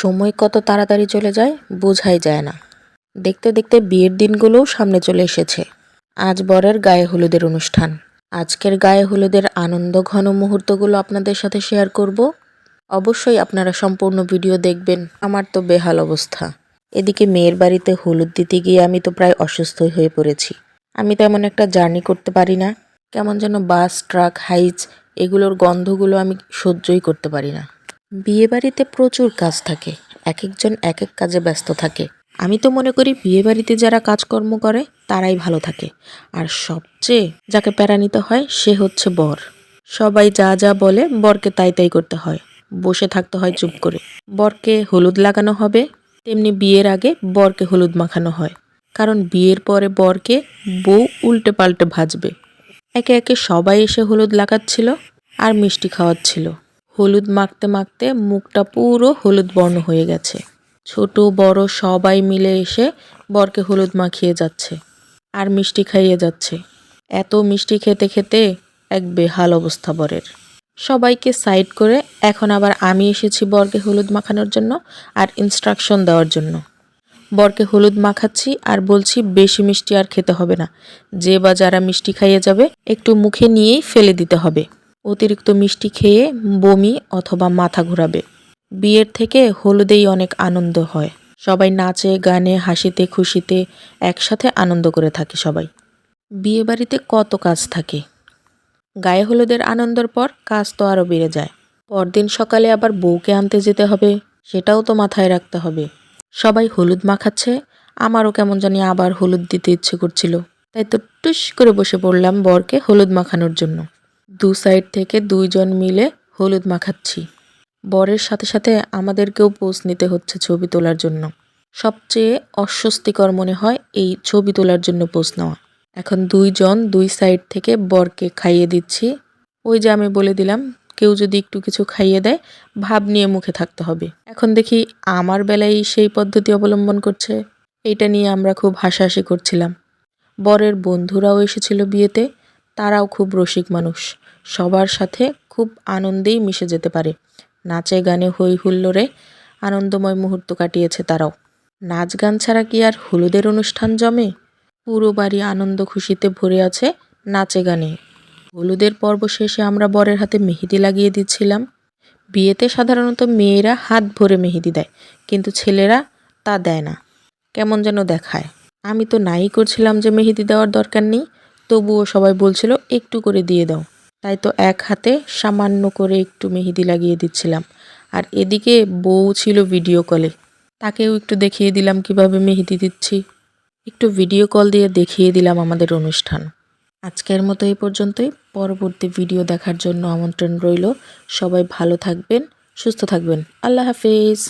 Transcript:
সময় কত তাড়াতাড়ি চলে যায় বোঝাই যায় না। দেখতে দেখতে বিয়ের দিনগুলোও সামনে চলে এসেছে। আজ বরের গায়ে হলুদের অনুষ্ঠান। আজকের গায়ে হলুদের আনন্দ ঘন মুহূর্তগুলো আপনাদের সাথে শেয়ার করব। অবশ্যই আপনারা সম্পূর্ণ ভিডিও দেখবেন। আমার তো বেহাল অবস্থা। এদিকে মেয়ের বাড়িতে হলুদ দিতে গিয়ে আমি তো প্রায় অসুস্থই হয়ে পড়েছি। আমি তেমন একটা জার্নি করতে পারি না। কেমন যেন বাস, ট্রাক হাইজ এগুলোর গন্ধগুলো আমি সহ্যই করতে পারি না। বিয়ে বাড়িতে প্রচুর কাজ থাকে এক একজন এক এক কাজে ব্যস্ত থাকে। আমি তো মনে করি বিয়ে বাড়িতে যারা কাজকর্ম করে, তারাই ভালো থাকে। আর সবচেয়ে যাকে প্যারা নিতে হয়, সে হচ্ছে বর। সবাই যা যা বলে, বরকে তাই তাই করতে হয়। বসে থাকতে হয় চুপ করে। বরকে হলুদ লাগানো হবে, তেমনি বিয়ের আগে বরকে হলুদ মাখানো হয়। কারণ বিয়ের পরে বরকে বউ উল্টে পাল্টে ভাজবে। একে একে সবাই এসে হলুদ লাগাচ্ছিল আর মিষ্টি খাওয়াচ্ছিল। হলুদ মাখতে মাখতে মুখটা পুরো হলুদ বর্ণ হয়ে গেছে। ছোট, বড় সবাই মিলে এসে বরকে হলুদ মাখিয়ে যাচ্ছে আর মিষ্টি খাইয়ে যাচ্ছে। এত মিষ্টি খেতে খেতে এক বেহাল অবস্থা বরের। সবাইকে সাইড করে এখন আবার আমি এসেছি বরকে হলুদ মাখানোর জন্য আর ইনস্ট্রাকশন দেওয়ার জন্য। বরকে হলুদ মাখাচ্ছি আর বলছি বেশি মিষ্টি আর খেতে হবে না। যে বা যারা মিষ্টি খাইয়ে যাবে একটু মুখে নিয়েই ফেলে দিতে হবে। অতিরিক্ত মিষ্টি খেয়ে বমি অথবা মাথা ঘোরাবে। বিয়ের থেকে হলুদেই অনেক আনন্দ হয়। সবাই নাচে, গানে, হাসিতে, খুশিতে একসাথে আনন্দ করে থাকে সবাই। বিয়ে বাড়িতে কত কাজ থাকে। গায়ে হলুদের আনন্দের পর কাজ তো আরও বেড়ে যায়। পরদিন সকালে আবার বউকে আনতে যেতে হবে, সেটাও তো মাথায় রাখতে হবে। সবাই হলুদ মাখাচ্ছে, আমারও কেমন জানি আবার হলুদ দিতে ইচ্ছে করছিল। তাই তো টুস করে বসে পড়লাম বরকে হলুদ মাখানোর জন্য। দু সাইড থেকে দুইজন মিলে হলুদ মাখাচ্ছি। বরের সাথে সাথে আমাদেরকেও পোজ নিতে হচ্ছে ছবি তোলার জন্য। সবচেয়ে অস্বস্তিকর মনে হয় এই ছবি তোলার জন্য পোজ নেওয়া। এখন দুইজন দুই সাইড থেকে বরকে খাইয়ে দিচ্ছি। ওই যে আমি বলে দিলাম, কেউ যদি একটু কিছু খাইয়ে দেয়, ভাব নিয়ে মুখে থাকতে হবে। এখন দেখি আমার বেলায় সেই পদ্ধতি অবলম্বন করছে। এইটা নিয়ে আমরা খুব হাসাহাসি করছিলাম। বরের বন্ধুরাও এসেছিল বিয়েতে, তারাও খুব রসিক মানুষ। সবার সাথে খুব আনন্দেই মিশে যেতে পারে। নাচে গানে হই হুল্লোড়ে আনন্দময় মুহূর্ত কাটিয়েছে তারাও। নাচ গান ছাড়া কি আর হলুদের অনুষ্ঠান জমে? পুরো বাড়ি আনন্দ খুশিতে ভরে আছে নাচে গানে। হলুদের পর্ব শেষে আমরা বরের হাতে মেহেদি লাগিয়ে দিচ্ছিলাম। বিয়েতে সাধারণত মেয়েরা হাত ভরে মেহেদি দেয়, কিন্তু ছেলেরা তা দেয় না। কেমন যেন দেখায়। আমি তো নাই করছিলাম যে মেহেদি দেওয়ার দরকার নেই, তবুও সবাই বলছিল, একটু করে দিয়ে দাও। তাই তো এক হাতে সামান্য করে একটু মেহেদি লাগিয়ে দিচ্ছিলাম। আর এদিকে বউ ছিল ভিডিও কলে তাকেও একটু দেখিয়ে দিলাম কীভাবে মেহেদি দিচ্ছি। একটু ভিডিও কল দিয়ে দেখিয়ে দিলাম আমাদের অনুষ্ঠান। আজকের মতো এই পর্যন্তই। পরবর্তী ভিডিও দেখার জন্য আমন্ত্রণ রইল। সবাই ভালো থাকবেন, সুস্থ থাকবেন। আল্লাহ হাফিজ।